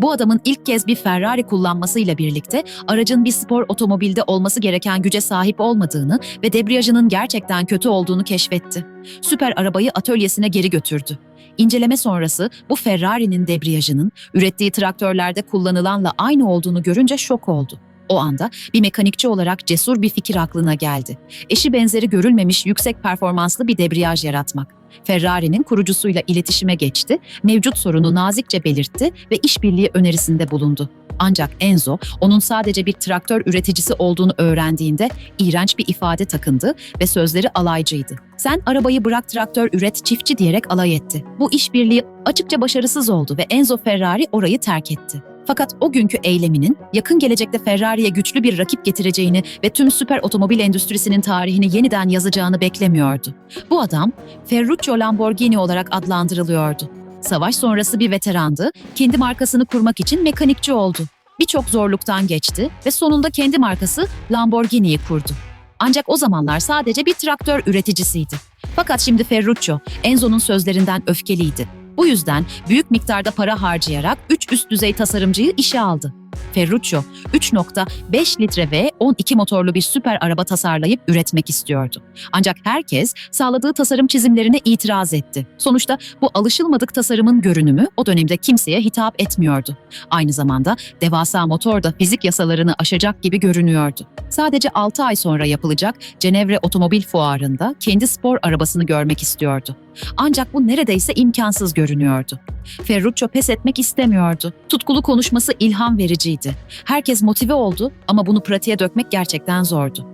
Bu adamın ilk kez bir Ferrari kullanmasıyla birlikte aracın bir spor otomobilde olması gereken güce sahip olmadığını ve debriyajının gerçekten kötü olduğunu keşfetti. Süper arabayı atölyesine geri götürdü. İnceleme sonrası bu Ferrari'nin debriyajının ürettiği traktörlerde kullanılanla aynı olduğunu görünce şok oldu. O anda bir mekanikçi olarak cesur bir fikir aklına geldi. Eşi benzeri görülmemiş yüksek performanslı bir debriyaj yaratmak. Ferrari'nin kurucusuyla iletişime geçti, mevcut sorunu nazikçe belirtti ve işbirliği önerisinde bulundu. Ancak Enzo, onun sadece bir traktör üreticisi olduğunu öğrendiğinde iğrenç bir ifade takındı ve sözleri alaycıydı. Sen arabayı bırak traktör üret çiftçi diyerek alay etti. Bu işbirliği açıkça başarısız oldu ve Enzo Ferrari orayı terk etti. Fakat o günkü eyleminin yakın gelecekte Ferrari'ye güçlü bir rakip getireceğini ve tüm süper otomobil endüstrisinin tarihini yeniden yazacağını beklemiyordu. Bu adam Ferruccio Lamborghini olarak adlandırılıyordu. Savaş sonrası bir veterandı, kendi markasını kurmak için mekanikçi oldu. Birçok zorluktan geçti ve sonunda kendi markası Lamborghini'yi kurdu. Ancak o zamanlar sadece bir traktör üreticisiydi. Fakat şimdi Ferruccio, Enzo'nun sözlerinden öfkeliydi. Bu yüzden büyük miktarda para harcayarak 3 üst düzey tasarımcıyı işe aldı. Ferruccio 3.5 litre ve 12 motorlu bir süper araba tasarlayıp üretmek istiyordu. Ancak herkes sağladığı tasarım çizimlerine itiraz etti. Sonuçta bu alışılmadık tasarımın görünümü o dönemde kimseye hitap etmiyordu. Aynı zamanda devasa motor da fizik yasalarını aşacak gibi görünüyordu. Sadece 6 ay sonra yapılacak Cenevre Otomobil Fuarı'nda kendi spor arabasını görmek istiyordu. Ancak bu neredeyse imkansız görünüyordu. Ferruccio pes etmek istemiyordu. Tutkulu konuşması ilham vericiydi. Herkes motive oldu ama bunu pratiğe dökmek gerçekten zordu.